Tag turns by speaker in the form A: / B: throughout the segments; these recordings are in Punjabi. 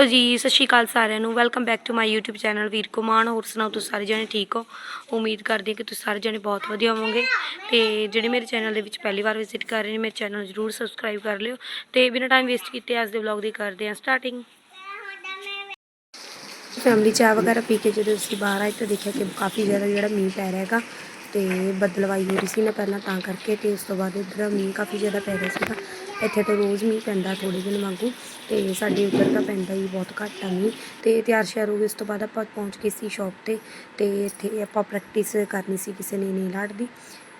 A: ਹੈਲੋ ਜੀ, ਸਤਿ ਸ਼੍ਰੀ ਅਕਾਲ ਸਾਰਿਆਂ ਨੂੰ। Welcome back to my YouTube channel ਵੀਰ ਕੁਮਾਨ। ਹੋਰ ਸੁਣਾਓ, ਤੁਸੀਂ ਸਾਰੇ ਜਣੇ ਠੀਕ ਹੋ? ਉਮੀਦ ਕਰਦੀ ਹਾਂ ਕਿ ਤੁਸੀਂ ਸਾਰੇ ਜਣੇ ਬਹੁਤ ਵਧੀਆ ਹੋਵੋਗੇ। ਤੇ ਜਿਹੜੇ ਮੇਰੇ ਚੈਨਲ ਦੇ ਵਿੱਚ ਪਹਿਲੀ ਵਾਰ ਵਿਜ਼ਿਟ ਕਰ ਰਹੇ ਨੇ, ਮੇਰੇ ਚੈਨਲ ਜਰੂਰ ਸਬਸਕ੍ਰਾਈਬ ਕਰ ਲਿਓ। ਤੇ ਬਿਨਾਂ ਟਾਈਮ ਵੇਸਟ ਕੀਤੇ ਅੱਜ ਦੇ ਵਲੌਗ ਦੀ ਕਰਦੇ ਹਾਂ ਸਟਾਰਟਿੰਗ ਫੈਮਿਲੀ ਚਾਹ ਵਗੈਰਾ ਪੀ ਕੇ ਜਦੋਂ ਅਸੀਂ ਬਾਹਰ ਆਏ, ਤਾਂ ਦੇਖਿਆ ਕਿ ਕਾਫੀ ਜ਼ਿਆਦਾ ਜਿਹੜਾ ਮੀਂਹ ਪੈ ਰਿਹਾ ਹੈਗਾ ਤੇ ਬਦਲਵਾਈ ਹੋ ਰਹੀ ਸੀ ਨਾ ਪਹਿਲਾਂ ਤਾਂ ਕਰਕੇ ਤੇ ਉਸ ਤੋਂ ਬਾਅਦ ਇੱਧਰ ਮੀਂਹ ਕਾਫੀ ਜ਼ਿਆਦਾ ਪੈ ਰਿਹਾ ਸੀਗਾ। ਇੱਥੇ ਤਾਂ ਰੋਜ਼ ਮੀਂਹ ਪੈਂਦਾ ਥੋੜੇ ਦਿਨ ਵਾਂਗੂ ਤੇ ਸਾਡੇ ਉੱਧਰ ਤਾਂ ਪੈਂਦਾ ਹੀ ਬਹੁਤ ਘੱਟ ਆ ਮੀਂਹ। ਤੇ ਤਿਆਰ ਸ਼ਿਆਰ ਹੋ ਗਏ, ਉਸ ਤੋਂ ਬਾਅਦ ਆਪਾਂ ਪਹੁੰਚ ਗਏ ਸੀ ਸ਼ਾਪ ਤੇ ਤੇ ਇੱਥੇ ਆਪਾਂ ਪ੍ਰੈਕਟਿਸ ਕਰਨੀ ਸੀ ਕਿਸੇ ਨੇ ਨੀਲ ਆਰਟ ਦੀ।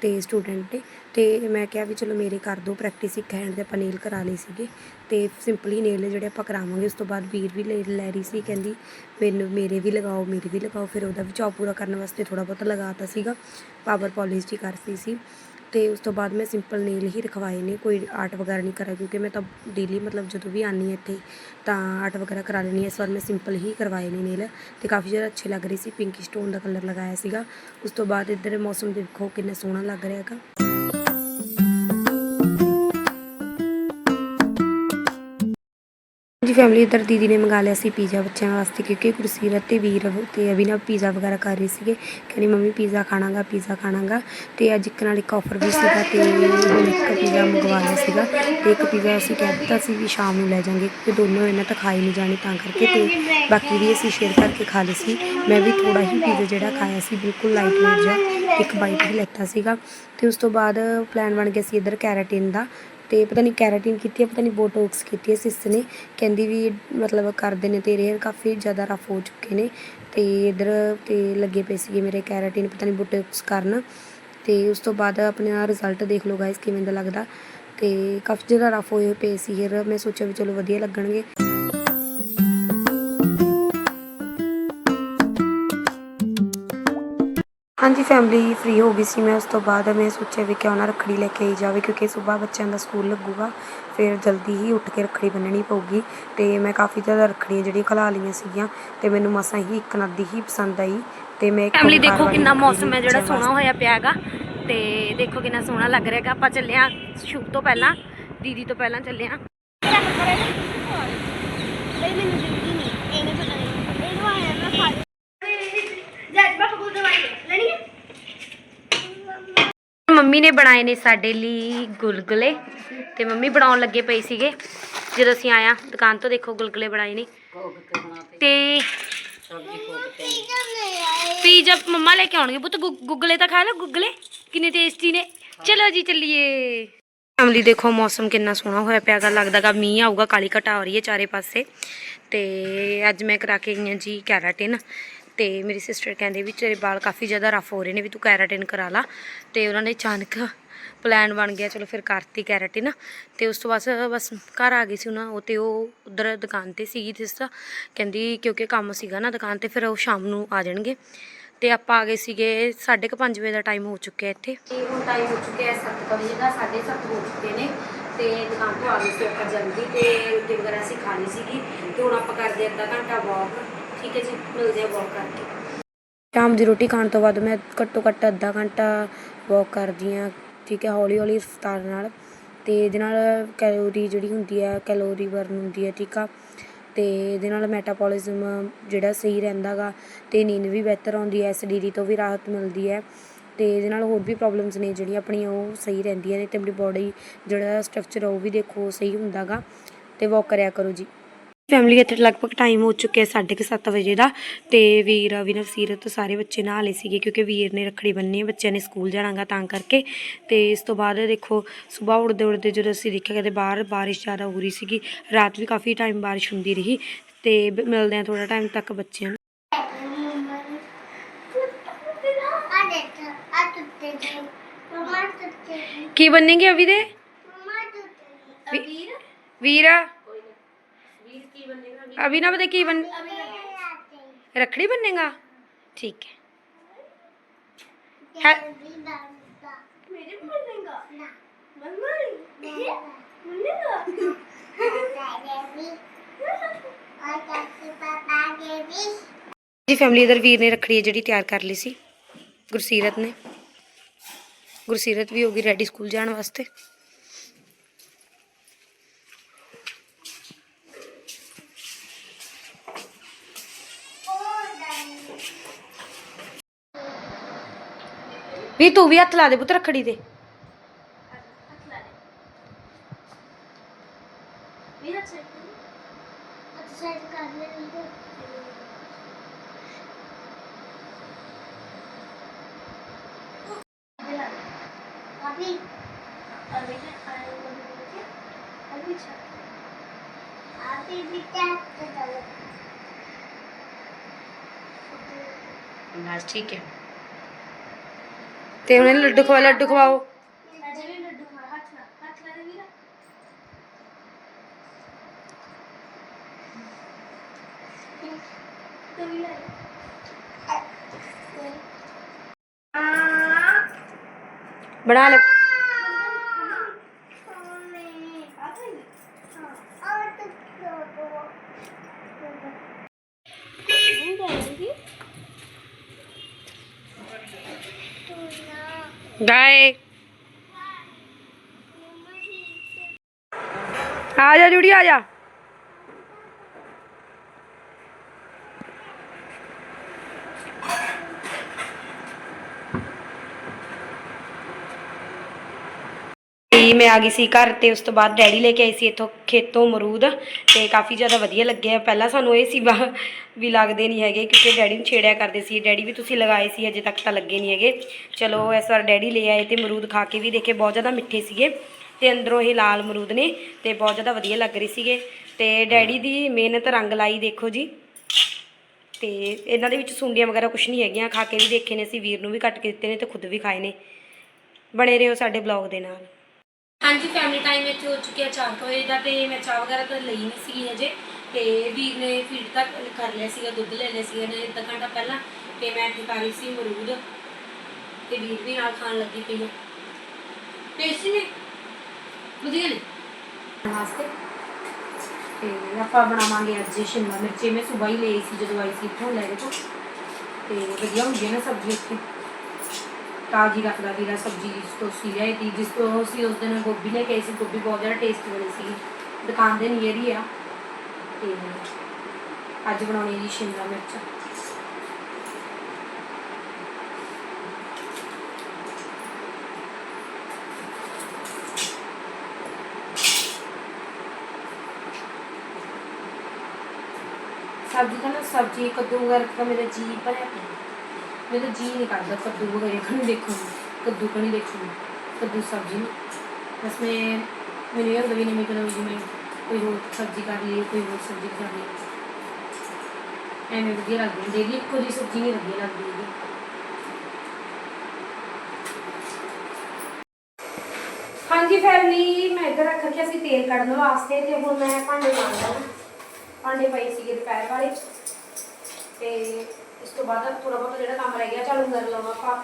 A: ਤੇ ਸਟੂਡੈਂਟ ਨੇ ਤੇ ਮੈਂ ਕਿਹਾ ਵੀ ਚਲੋ ਮੇਰੇ ਕਰ ਦੋ ਪ੍ਰੈਕਟਿਸ ਇੱਕ ਹੈਂਡ ਦੇ ਆਪਾਂ ਨੇਲ ਕਰਾ ਲਈ ਸੀਗੇ ਤੇ ਸਿੰਪਲੀ ਨੇਲ ਜਿਹੜੇ ਆਪਾਂ ਕਰਾਵਾਂਗੇ, ਉਸ ਤੋਂ ਬਾਅਦ ਵੀਰ ਵੀ ਲੈ ਲੈ ਰਹੀ ਸੀ, ਕਹਿੰਦੀ ਮੈਨੂੰ, ਮੇਰੇ ਵੀ ਲਗਾਓ, ਮੇਰੇ ਵੀ ਲਗਾਓ, ਫਿਰ ਉਹਦਾ ਵੀ ਚੌਪ ਪੂਰਾ ਕਰਨ ਵਾਸਤੇ ਥੋੜਾ ਬਹੁਤ ਲਗਾਤਾ ਸੀਗਾ ਪਾਵਰ ਪਾਲਿਸ਼ ਜੀ ਕਰਤੀ ਸੀ। ਅਤੇ ਉਸ ਤੋਂ ਬਾਅਦ ਮੈਂ ਸਿੰਪਲ ਨੇਲ ਹੀ ਰਖਵਾਏ ਨੇ, ਕੋਈ ਆਰਟ ਵਗੈਰਾ ਨਹੀਂ ਕਰਾਇਆ ਕਿਉਂਕਿ ਮੈਂ ਤਾਂ ਡੇਲੀ ਮਤਲਬ ਜਦੋਂ ਵੀ ਆਉਂਦੀ ਹਾਂ ਇੱਥੇ ਤਾਂ ਆਰਟ ਵਗੈਰਾ ਕਰਾ ਲੈਂਦੀ ਹਾਂ। ਇਸ ਵਾਰ ਮੈਂ ਸਿੰਪਲ ਹੀ ਕਰਵਾਏ ਨੇ ਨੇਲ ਅਤੇ ਕਾਫੀ ਜ਼ਿਆਦਾ ਅੱਛੇ ਲੱਗ ਰਹੇ ਸੀ ਪਿੰਕੀ ਸਟੋਨ ਦਾ ਕਲਰ ਲਗਾਇਆ ਸੀਗਾ। ਉਸ ਤੋਂ ਬਾਅਦ ਇੱਧਰ ਮੌਸਮ ਦੇਖੋ ਕਿੰਨਾ ਸੋਹਣਾ ਲੱਗ ਰਿਹਾ ਹੈਗਾ। ਜੀ ਫੈਮਿਲੀ ਇੱਧਰ ਦੀਦੀ ਨੇ ਮੰਗਾ ਲਿਆ ਸੀ ਪੀਜ਼ਾ ਬੱਚਿਆਂ ਵਾਸਤੇ ਕਿਉਂਕਿ ਗੁਰਸੀਰਤ ਅਤੇ ਵੀਰ ਤੇ ਅਭਿਨਵ ਪੀਜ਼ਾ ਵਗੈਰਾ ਕਰ ਰਹੇ ਸੀਗੇ। ਕਹਿੰਦੀ, ਮੰਮੀ ਪੀਜ਼ਾ ਖਾਣਾਗਾ ਪੀਜ਼ਾ ਖਾਣਾਗਾ। ਤੇ ਅੱਜ ਇੱਕ ਨਾਲ ਇੱਕ ਆਫਰ ਵੀ ਸੀਗਾ ਤੇ ਹੁਣ ਇੱਕ ਪੀਜ਼ਾ ਮੰਗਵਾ ਲਿਆ ਸੀਗਾ। ਤੇ ਇੱਕ ਪੀਜ਼ਾ ਅਸੀਂ ਕਹਿ ਦਿੱਤਾ ਸੀ ਵੀ ਸ਼ਾਮ ਨੂੰ ਲੈ ਜਾਾਂਗੇ ਕਿਉਂਕਿ ਦੋਨੋਂ ਇਹਨਾਂ ਤਾਂ ਖਾਈ ਨਹੀਂ ਜਾਣੀ ਤਾਂ ਕਰਕੇ ਤੇ ਬਾਕੀ ਵੀ ਅਸੀਂ ਸ਼ੇਅਰ ਕਰਕੇ ਖਾ ਲਏ ਸੀ। ਮੈਂ ਵੀ ਥੋੜਾ ਹੀ ਪੀਜ਼ਾ ਜਿਹੜਾ ਖਾਇਆ ਸੀ, ਬਿਲਕੁਲ ਲਾਈਟ ਵੇਟ ਜਿਹਾ ਇੱਕ ਬਾਈਟ ਹੀ ਲੈਤਾ ਸੀਗਾ। ਤੇ ਉਸ ਤੋਂ ਬਾਅਦ ਪਲਾਨ ਬਣ ਗਿਆ ਸੀ ਇੱਧਰ ਕੈਰਾਟਿਨ ਦਾ ਤੇ ਪਤਾ ਨਹੀਂ ਕੈਰਾਟਿਨ ਕੀਤੀ ਹੈ ਪਤਾ ਨਹੀਂ ਬੋਟੋਕਸ ਕੀਤੀ ਹੈ ਸਿਸ ਨੇ। ਕਹਿੰਦੀ ਵੀ ਮਤਲਬ ਕਰਦੇ ਨੇ ਤੇਰੇ ਹੇਅਰ ਕਾਫੀ ਜ਼ਿਆਦਾ ਰਫ ਹੋ ਚੁੱਕੇ ਨੇ ਤੇ ਇਧਰ ਤੇ ਲੱਗੇ ਪਏ ਸੀਗੇ ਮੇਰੇ ਕੈਰਾਟਿਨ, ਪਤਾ ਨਹੀਂ ਬੋਟੋਕਸ ਕਰਨ। ਤੇ ਉਸ ਤੋਂ ਬਾਅਦ ਆਪਣਾ ਰਿਜ਼ਲਟ ਦੇਖ ਲਓ ਗਾਇਸ ਕਿਵੇਂ ਦਾ ਲੱਗਦਾ। ਤੇ ਕਾਫੀ ਜ਼ਿਆਦਾ ਰਫ ਹੋਏ ਪਏ ਸੀ ਹੇਅਰ ਮੈਂ ਸੋਚਿਆ ਵੀ ਚਲੋ ਵਧੀਆ ਲੱਗਣਗੇ। ਹਾਂਜੀ ਫੈਮਿਲੀ ਫ੍ਰੀ ਹੋ ਗਈ ਸੀ ਮੈਂ ਉਸ ਤੋਂ ਬਾਅਦ ਮੈਂ ਸੋਚਿਆ ਵੀ ਕਿਉਂ ਨਾ ਰੱਖੜੀ ਲੈ ਕੇ ਆਈ ਜਾਵੇ ਕਿਉਂਕਿ ਸਵੇਰ ਬੱਚਿਆਂ ਦਾ ਸਕੂਲ ਲੱਗੂਗਾ ਫਿਰ ਜਲਦੀ ਹੀ ਉੱਠ ਕੇ ਰੱਖੜੀ ਬੰਨਣੀ ਪਊਗੀ ਤੇ ਮੈਂ ਕਾਫੀ ਜ਼ਿਆਦਾ ਰੱਖੜੀਆਂ ਜਿਹੜੀਆਂ ਖਲਾ ਲਈਆਂ ਸੀਗੀਆਂ ਤੇ ਮੈਨੂੰ ਮਸਾਂ ਹੀ ਇੱਕ ਨਦੀ ਹੀ ਪਸੰਦ ਆਈ ਤੇ ਮੈਂ
B: ਫੈਮਿਲੀ ਦੇਖੋ ਕਿੰਨਾ ਮੌਸਮ ਹੈ ਜਿਹੜਾ ਸੋਹਣਾ ਹੋਇਆ ਪਿਆ ਹੈਗਾ ਤੇ ਦੇਖੋ ਕਿੰਨਾ ਸੋਹਣਾ ਲੱਗ ਰਿਹਾ ਹੈਗਾ। ਆਪਾਂ ਚੱਲੇ ਆ ਸ਼ੂਟ ਤੋਂ ਪਹਿਲਾਂ ਦੀਦੀ ਤੋਂ ਪਹਿਲਾਂ ਚੱਲੇ ਆ ਮੰਮੀ ਨੇ ਬਣਾਏ ਨੇ ਸਾਡੇ ਲਈ ਗੁਲਗੁਲੇ ਤੇ ਮੰਮੀ ਬਣਾਉਣ ਲੱਗੇ ਪਏ ਸੀਗੇ। ਜਦੋਂ ਅਸੀਂ ਆਇਆ ਦੁਕਾਨ ਤੋਂ ਦੇਖੋ ਗੁਲਗੁਲੇ ਬਣਾਏ ਨੇ। ਤੇ ਪੀਜ਼ਾ ਮੰਮਾ ਲੈ ਕੇ ਆਉਣਗੇ। ਪੁੱਤ ਗੁ- ਗੁਗਲੇ ਤਾਂ ਖਾ ਲਓ ਗੁਗਲੇ। ਕਿੰਨੇ ਟੇਸਟੀ ਨੇ। ਚਲੋ ਜੀ, ਚੱਲੀਏ। ਫੈਮਲੀ ਦੇਖੋ ਮੌਸਮ ਕਿੰਨਾ ਸੋਹਣਾ ਹੋਇਆ ਪਿਆ ਗੱਲ ਲੱਗਦਾ ਗਾ ਮੀਂਹ ਆਊਗਾ, ਕਾਲੀ ਘਟਾ ਹੋ ਰਹੀ ਹੈ ਚਾਰੇ ਪਾਸੇ। ਤੇ ਅੱਜ ਮੈਂ ਕਰਾ ਕੇ ਗਈ ਹਾਂ ਜੀ ਕੈਰਾਟਿਨ ਤੇ ਮੇਰੀ ਸਿਸਟਰ ਕਹਿੰਦੇ ਵੀ ਤੇਰੇ ਵਾਲ ਕਾਫੀ ਜ਼ਿਆਦਾ ਰਫ ਹੋ ਰਹੇ ਨੇ ਵੀ ਤੂੰ ਕੈਰਾਟਿਨ ਕਰਾ ਲਾ। ਤੇ ਉਹਨਾਂ ਨੇ ਅਚਾਨਕ ਪਲਾਨ ਬਣ ਗਿਆ, ਚਲੋ ਫਿਰ ਕਰਤੀ ਕੈਰਾਟਿਨ। ਤੇ ਉਸ ਤੋਂ ਬਾਅਦ ਬਸ ਘਰ ਆ ਗਈ ਸੀ ਉਹਨਾਂ, ਉਹ ਤੇ ਉਹ ਉਧਰ ਦੁਕਾਨ ਤੇ ਸੀਗੀ ਜਿਸ ਦਾ ਕਹਿੰਦੀ ਕਿਉਂਕਿ ਕੰਮ ਸੀਗਾ ਨਾ ਦੁਕਾਨ ਤੇ, ਫਿਰ ਉਹ ਸ਼ਾਮ ਨੂੰ ਆ ਜਾਣਗੇ। ਤੇ ਆਪਾਂ ਆ ਗਏ ਸੀਗੇ 5:30 ਵਜੇ ਦਾ ਟਾਈਮ ਹੋ ਚੁੱਕਿਆ ਇੱਥੇ। ਤੇ ਹੁਣ ਟਾਈਮ ਹੋ ਚੁੱਕਿਆ 7 ਵਜੇ ਦਾ 7:30 ਹੋ ਚੁੱਕੇ ਨੇ। ਤੇ ਦੁਕਾਨ ਤੋਂ ਆ ਗਏ ਸੀ ਆਪਾਂ ਜਲਦੀ, ਤੇ ਰੋਟੀ ਵਗੈਰਾ ਅਸੀਂ ਖਾ ਸੀਗੀ। ਤੇ ਹੁਣ ਆਪਾਂ ਕਰਦੇ ਅੱਧਾ ਘੰਟਾ ਵਾਕ ਠੀਕ ਹੈ ਜੀ, ਮਿਲਦੇ ਆ ਵਾਕ ਕਰਕੇ। ਸ਼ਾਮ ਦੀ ਰੋਟੀ ਖਾਣ ਤੋਂ ਬਾਅਦ ਮੈਂ ਘੱਟੋ ਘੱਟ ਅੱਧਾ ਘੰਟਾ ਵਾਕ ਕਰਦੀ ਆ ਠੀਕ ਹੈ, ਹੌਲੀ ਹੌਲੀ ਰਫਤਾਰ ਨਾਲ। ਤੇ ਇਹਦੇ ਨਾਲ ਕੈਲੋਰੀ ਜਿਹੜੀ ਹੁੰਦੀ ਹੈ ਕੈਲੋਰੀ ਬਰਨ ਹੁੰਦੀ ਹੈ, ਠੀਕ ਆ। ਤੇ ਇਹਦੇ ਨਾਲ ਮੈਟਾਬੋਲਿਜ਼ਮ ਜਿਹੜਾ ਸਹੀ ਰਹਿੰਦਾਗਾ ਤੇ ਨੀਂਦ ਵੀ ਬਿਹਤਰ ਆਉਂਦੀ ਹੈ ਐਸਿਡਿਟੀ ਤੋਂ ਵੀ ਰਾਹਤ ਮਿਲਦੀ ਹੈ। ਤੇ ਇਹਦੇ ਨਾਲ ਹੋਰ ਵੀ ਪ੍ਰੋਬਲਮਸ ਨੇ ਜਿਹੜੀਆਂ ਆਪਣੀਆਂ, ਉਹ ਸਹੀ ਰਹਿੰਦੀਆਂ ਨੇ ਤੇ ਆਪਣੀ ਬੋਡੀ ਜਿਹੜਾ ਸਟਰਕਚਰ ਉਹ ਵੀ ਦੇਖੋ ਸਹੀ ਹੁੰਦਾਗਾ ਤੇ ਵਾਕ ਕਰਿਆ ਕਰੋ ਜੀ। ਫੈਮਿਲੀ ਇੱਥੇ ਲਗਭਗ ਟਾਈਮ ਹੋ ਚੁੱਕਿਆ 7:30 ਵਜੇ ਦਾ ਤੇ ਵੀਰ ਅਵਿਨਵ ਸੀਰਤ ਸਾਰੇ ਬੱਚੇ ਨਹਾ ਲਏ ਸੀਗੇ ਕਿਉਂਕਿ ਵੀਰ ਨੇ ਰੱਖੜੀ ਹੈ ਬੱਚਿਆਂ ਨੇ ਸਕੂਲ ਜਾਣਾਗਾ ਤਾਂ ਕਰਕੇ ਤੇ ਇਸ ਤੋਂ ਬਾਅਦ ਦੇਖੋ ਸਵੇਰ ਉੜਦੇ ਉੜਦੇ ਜਦੋਂ ਅਸੀਂ ਦੇਖਿਆ ਕਿਤੇ ਬਾਹਰ ਬਾਰਿਸ਼ ਜ਼ਿਆਦਾ ਹੋ ਰਹੀ ਸੀਗੀ ਰਾਤ ਵੀ ਕਾਫੀ ਟਾਈਮ ਬਾਰਿਸ਼ ਹੁੰਦੀ ਰਹੀ ਤੇ ਮਿਲਦੇ ਆ ਥੋੜਾ ਟਾਈਮ ਤੱਕ ਬੱਚਿਆਂ ਨੂੰ। ਕੀ ਬੰਨੇਗੇ ਅਵੀ ਦੇ? ਵੀਰਾ? ਅਭਿਨਵ ਦੇ ਕੀ ਬਣ ਰੱਖੜੀ ਬੰਨੇਗਾ ਠੀਕ ਹੈ ਹੈ ਜੀ ਫੈਮਿਲੀ ਇਧਰ ਵੀਰ ਨੇ ਰੱਖੜੀ ਹੈ ਜਿਹੜੀ ਤਿਆਰ ਕਰ ਲਈ ਸੀ ਗੁਰਸੀਰਤ ਨੇ ਗੁਰਸੀਰਤ ਵੀ ਹੋ ਗਈ ਰੈਡੀ ਸਕੂਲ ਜਾਣ ਵਾਸਤੇ
A: ਵੀ ਤੂੰ ਵੀ ਹੱਥ ਲਾ ਦੇ ਪੁੱਤ ਰੱਖੜੀ ਤੇ।
B: ਮੇਰਾ ਸਾਈਡ ਅੱਛਾ
A: ते उन्हें
B: लड्डू खवाओ लड्डू खवाओ बना लो
A: ਗਾਏ ਆ ਜਾ ਜੁੜੀ ਆ ਜਾ ਤੇ ਮੈਂ ਆ ਗਈ ਸੀ ਘਰ ਤੇ ਉਸ ਤੋਂ ਬਾਅਦ ਡੈਡੀ ਲੈ ਕੇ ਆਈ ਸੀ ਇੱਥੋਂ ਖੇਤੋਂ ਅਮਰੂਦ ਤੇ ਕਾਫੀ ਜ਼ਿਆਦਾ ਵਧੀਆ ਲੱਗਿਆ। ਪਹਿਲਾਂ ਸਾਨੂੰ ਇਹ ਸੀ ਵੀ ਲੱਗਦੇ ਨਹੀਂ ਹੈਗੇ ਕਿਉਂਕਿ ਡੈਡੀ ਨੂੰ ਛੇੜਿਆ ਕਰਦੇ ਸੀ। ਡੈਡੀ ਵੀ ਤੁਸੀਂ ਲਗਾਏ ਸੀ, ਅਜੇ ਤੱਕ ਤਾਂ ਲੱਗੇ ਨਹੀਂ ਹੈਗੇ। ਚਲੋ, ਇਸ ਵਾਰ ਡੈਡੀ ਲੈ ਆਏ ਤੇ ਅਮਰੂਦ ਖਾ ਕੇ ਵੀ ਦੇਖੇ ਬਹੁਤ ਜ਼ਿਆਦਾ ਮਿੱਠੇ ਸੀਗੇ ਤੇ ਅੰਦਰੋਂ ਇਹ ਲਾਲ ਅਮਰੂਦ ਨੇ ਤੇ ਬਹੁਤ ਜ਼ਿਆਦਾ ਵਧੀਆ ਲੱਗ ਰਹੇ ਸੀਗੇ। ਤੇ ਡੈਡੀ ਦੀ ਮਿਹਨਤ ਰੰਗ ਲਾਈ ਦੇਖੋ ਜੀ। ਤੇ ਇਹਨਾਂ ਦੇ ਵਿੱਚ ਸੁੰਡੀਆਂ ਵਗੈਰਾ ਕੁਝ ਨਹੀਂ ਹੈਗੀਆਂ, ਖਾ ਕੇ ਵੀ ਦੇਖੇ ਨੇ ਅਸੀਂ, ਵੀਰ ਨੂੰ ਵੀ ਕੱਟ ਕੇ ਦਿੱਤੇ ਨੇ ਤੇ ਖੁਦ ਵੀ ਖਾਏ ਨੇ। ਬਣੇ ਰਹੋ ਸਾਡੇ ਬਲੌਗ ਦੇ ਨਾਲ। ਹਾਂਜੀ ਫੈਮਿਲੀ ਟਾਈਮ ਇੱਥੇ ਹੋ ਚੁੱਕਿਆ 4 ਵਜੇ ਦਾ ਤੇ ਮੈਂ ਚਾਹ ਵਗੈਰਾ ਤਾਂ ਲਈ ਨਹੀਂ ਸੀਗੀ ਹਜੇ। ਤੇ ਵੀਰ ਨੇ ਫੀਡ ਤੱਕ ਕਰ ਲਿਆ ਸੀਗਾ ਦੁੱਧ ਲੈ ਲਿਆ ਸੀਗਾ ਨੇ ਅੱਧਾ ਘੰਟਾ ਪਹਿਲਾਂ ਤੇ ਮੈਂ ਇੱਥੇ ਕਰ ਰਹੀ ਸੀ ਅਮਰੂਦ। ਤੇ ਵੀਰ ਵੀ ਨਾਲ ਖਾਣ ਲੱਗੀ ਪਈ ਹੈ ਟੇਸਟੀ ਨੇ? ਵਧੀਆ ਨੇ? ਵਾਸਤੇ। ਤੇ ਆਪਾਂ ਬਣਾਵਾਂਗੇ ਅੱਜ ਸ਼ਿਮਲਾ ਮਿਰਚੀ। ਮੈਂ ਸਵੇਰ ਹੀ ਲਈ ਸੀ ਜਦੋਂ ਆਈ ਸੀ ਇੱਥੋਂ ਲੈ ਕੇ। ਤੋਂ ਤੇ ਵਧੀਆ ਹੁੰਦੀ ਹੈ ਨਾ ਸਬਜ਼ੀ ਇੱਥੇ। ਤਾਜ਼ੀ ਰੱਖਦਾ ਵੀਰਾ ਸਬਜ਼ੀ, ਜਿਸ ਤੋਂ ਸੀ ਲਿਆਈ ਤੀ ਜਿਸ ਤੋਂ ਅਸੀਂ ਉਸ ਦਿਨ ਗੋਭੀ ਲੈ ਕੇ ਆਏ ਸੀ, ਗੋਭੀ ਬਹੁਤ ਜ਼ਿਆਦਾ ਟੇਸਟੀ ਬਣੀ ਸੀ। ਦੁਕਾਨ ਦੇ ਨੀਅਰ ਹੀ ਆ। ਤੇ ਅੱਜ ਬਣਾਉਣੀ ਜੀ ਸ਼ਿਮਲਾ ਮਿਰਚ। ਸਬਜ਼ੀ ਤਾਂ ਨਾ ਸਬਜ਼ੀ ਕੱਦੂ ਵਗੈਰਾ ਤਾਂ ਮੇਰਾ ਜੀ ਭਰਿਆ ਪਿਆ। ਮੇਰਾ ਜੀ ਨਹੀਂ ਕਰਦਾ, ਕੱਦੂ ਵਗੈਰਾ ਖਾਣੀ ਦੇਖਣ ਕੱਦੂ ਕਣੀ ਦੇਖਣ ਕੱਦੂ ਸਬਜ਼ੀ ਬਸ ਮੈਂ, ਮੈਨੂੰ ਇਹ ਹੁੰਦਾ ਵੀ ਨਹੀਂ ਮੈਂ ਜਿਵੇਂ ਕੋਈ ਹੋਰ ਸਬਜ਼ੀ ਕਰ ਲਈ ਕੋਈ ਹੋਰ ਸਬਜ਼ੀ ਕਰ ਲਈ ਐਵੇਂ ਵਧੀਆ ਲੱਗਦੀ ਡੇਲੀ ਇੱਕੋ ਜਿਹੀ ਸਬਜ਼ੀ ਨਹੀਂ ਵਧੀਆ ਲੱਗਦੀ ਹੈਗੀ। ਹਾਂਜੀ ਫੈਮਿਲੀ, ਮੈਂ ਇੱਧਰ ਰੱਖ ਰੱਖਿਆ ਸੀ ਤੇਲ ਕੱਢਣ ਵਾਸਤੇ ਤੇ ਹੁਣ ਮੈਂ ਭਾਂਡੇ ਮਾਂਜਦਾ ਭਾਂਡੇ ਪਏ ਸੀਗੇ ਦੁਪਹਿਰ ਵਾਲੇ। ਤੇ ਇਸ ਤੋਂ ਬਾਅਦ ਥੋੜਾ ਬਹੁਤ ਜਿਹੜਾ ਕੰਮ ਰਹਿ ਗਿਆ, ਚੱਲ ਅੰਦਰ ਲਵਾਂ ਆਪਾਂ,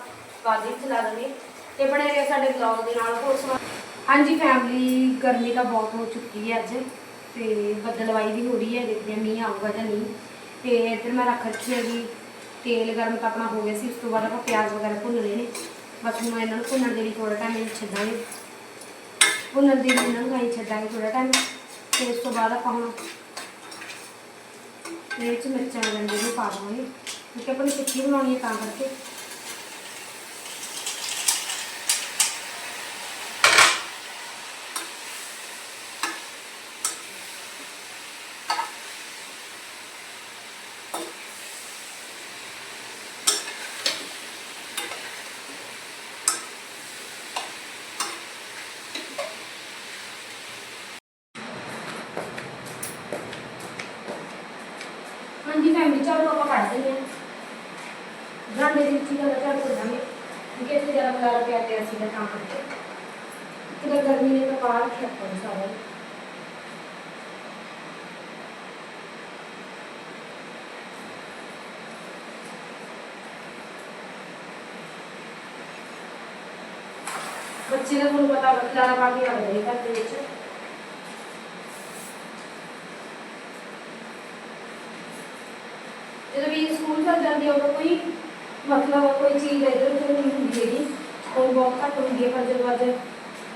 A: ਬਾਅਦ ਵਿੱਚ ਲਾ ਲਾਂਗੇ। ਤੇ ਬਣੇ ਰਹੇ ਸਾਡੇ ਵਲੌਗ ਦੇ ਨਾਲ, ਹੋਰ ਸੁਣਾ। ਹਾਂਜੀ ਫੈਮਿਲੀ ਗਰਮੀ ਤਾਂ ਬਹੁਤ ਹੋ ਚੁੱਕੀ ਹੈ ਅੱਜ, ਤੇ ਬੱਦਲਵਾਈ ਵੀ ਹੋ ਰਹੀ ਹੈ, ਦੇਖਦੇ ਹਾਂ ਮੀਂਹ ਆਊਗਾ ਜਾਂ ਨਹੀਂ। ਤੇ ਇੱਧਰ ਮੈਂ ਰੱਖ ਰੱਖੀ ਹੈਗੀ, ਤੇਲ ਗਰਮ ਤਾਂ ਆਪਣਾ ਹੋ ਗਿਆ ਸੀ, ਉਸ ਤੋਂ ਬਾਅਦ ਆਪਾਂ ਪਿਆਜ਼ ਵਗੈਰਾ ਭੁੰਨ ਲਏ ਨੇ। ਬਸ ਹੁਣ ਇਹਨਾਂ ਨੂੰ ਭੁੰਨਣ ਦੇ ਲਈ ਥੋੜਾ ਟਾਈਮ ਛੱਡਾਂਗੇ। ਭੁੰਨਣ ਦੇ ਲਈ ਇਹਨਾਂ ਨੂੰ ਗਾਈ ਛੱਡਾਂਗੇ ਥੋੜਾ ਟਾਈਮ ਤੇ ਉਸ ਤੋਂ ਬਾਅਦ ਆਪਾਂ ਹੁਣ ਇਹਦੇ ਵਿੱਚ ਮਿਰਚਾਂ ਵਗੈਰਾ ਵੀ ਪਾ ਦਵਾਂਗੇ। ਕਿਉਂਕਿ ਆਪਾਂ ਨੇ ਟਿੱਕੀ ਬਣਾਉਣੀ ਹੈ ਤਾਂ ਕਰਕੇ। ਹਾਂਜੀ ਫੈਮਿਲੀ ਚਾਲੂ ਆਪਾਂ ਕੱਢ ਦਿੰਦੇ ਹਾਂ। ਬਰਾਂਡੇ ਦੇ ਵਿੱਚ ਹੀ ਜ਼ਿਆਦਾ ਝਾੜੂ ਕੱਢਾਂਗੇ ਕਿਉਂਕਿ ਇੱਥੇ ਜ਼ਿਆਦਾ ਬਗਾੜ ਪਿਆ ਪਿਆ ਸੀ ਦਾ ਕੰਮ ਕਰਕੇ ਕਿਉਂਕਿ ਗਰਮੀ ਨੇ ਤਾਂ ਬਾਹਰ ਰੱਖਿਆ ਆਪਾਂ ਨੂੰ ਸਾਰਾ ਹੀ। ਬੱਚੇ ਦਾ ਤੁਹਾਨੂੰ ਪਤਾ ਜ਼ਿਆਦਾ ਪਾ ਕੇ ਰੱਖਦੇ ਘਰ ਦੇ ਵਿੱਚ ਜਦੋਂ ਵੀ ਸਕੂਲ ਚੱਲ ਜਾਂਦੀ ਆ ਉਦੋਂ ਕੋਈ ਮਤਲਬ ਕੋਈ ਚੀਜ਼ ਇੱਧਰ ਉੱਧਰ ਨਹੀਂ ਹੁੰਦੀ ਹੈਗੀ। ਉਹ ਬਹੁਤ ਘੱਟ ਹੁੰਦੀ ਹੈ ਪਰ ਜਦੋਂ ਅੱਜ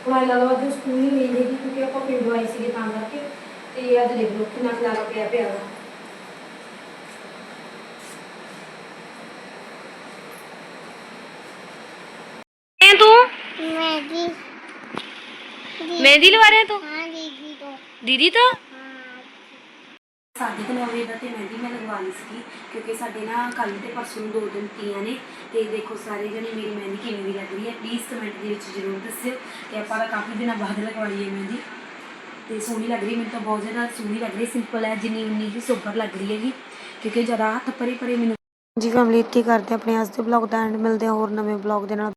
A: ਹੁਣ ਆਈ ਲੱਗਦਾ ਅੱਜ ਸਕੂਲ ਨਹੀਂ ਮਿਲ ਜੇਗੀ ਕਿਉਂਕਿ ਆਪਾਂ ਪਿੰਡੋਂ ਆਏ ਸੀਗੇ ਤਾਂ ਕਰਕੇ ਤੇ ਅੱਜ ਦੇਖ ਲਓ ਕਿੰਨਾ ਖਲਾਰਾ ਪਿਆ ਪਿਆ ਦਾ
C: है तू मेहंदी मेहंदी लगा रहे
B: हैं तू हाँ दीदी तो
C: दीदी
B: तो
A: ਸਾਢੇ ਕੁ ਨੌ ਵਜੇ ਦਾ ਤੇ ਮਹਿੰਦੀ ਮੈਂ ਲਗਵਾ ਲਈ ਸੀ ਕਿਉਂਕਿ ਸਾਡੇ ਨਾ ਕੱਲ ਤੇ ਪਰਸੋਂ ਨੂੰ ਦੋ ਦਿਨ ਤੀਆਂ ਨੇ ਤੇ ਦੇਖੋ ਸਾਰੇ ਜਣੇ ਮੇਰੀ ਮਹਿੰਦੀ ਕਿਵੇਂ ਦੀ ਲੱਗ ਰਹੀ ਹੈ ਪਲੀਜ਼ ਕਮੈਂਟ ਦੇ ਵਿੱਚ ਜ਼ਰੂਰ ਦੱਸਿਓ ਤੇ ਆਪਾਂ ਤਾਂ ਕਾਫੀ ਦਿਨਾਂ ਬਾਅਦ ਲਗਵਾਈ ਹੈ ਮਹਿੰਦੀ। ਤੇ ਸੋਹਣੀ ਲੱਗ ਰਹੀ ਮੈਨੂੰ ਤਾਂ ਬਹੁਤ ਜ਼ਿਆਦਾ ਸੋਹਣੀ ਲੱਗ ਰਹੀ ਸਿੰਪਲ ਹੈ, ਜਿੰਨੀ ਉਨੀ ਹੀ ਸੁਪਰ ਲੱਗ ਰਹੀ ਹੈਗੀ, ਕਿਉਂਕਿ ਜਰਾ ਹੱਥ ਪਰੇ ਪਰੇ ਮੈਨੂੰ ਜੀ ਫੈਮਿਲੀ ਇੱਥੇ ਕਰਦੇ ਆਪਣੇ ਅੱਜ ਦੇ ਬਲੌਗ ਦਾ ਐਂਡ ਮਿਲਦੇ ਹਾਂ ਹੋਰ ਨਵੇਂ ਬਲੌਗ ਦੇ ਨਾਲ।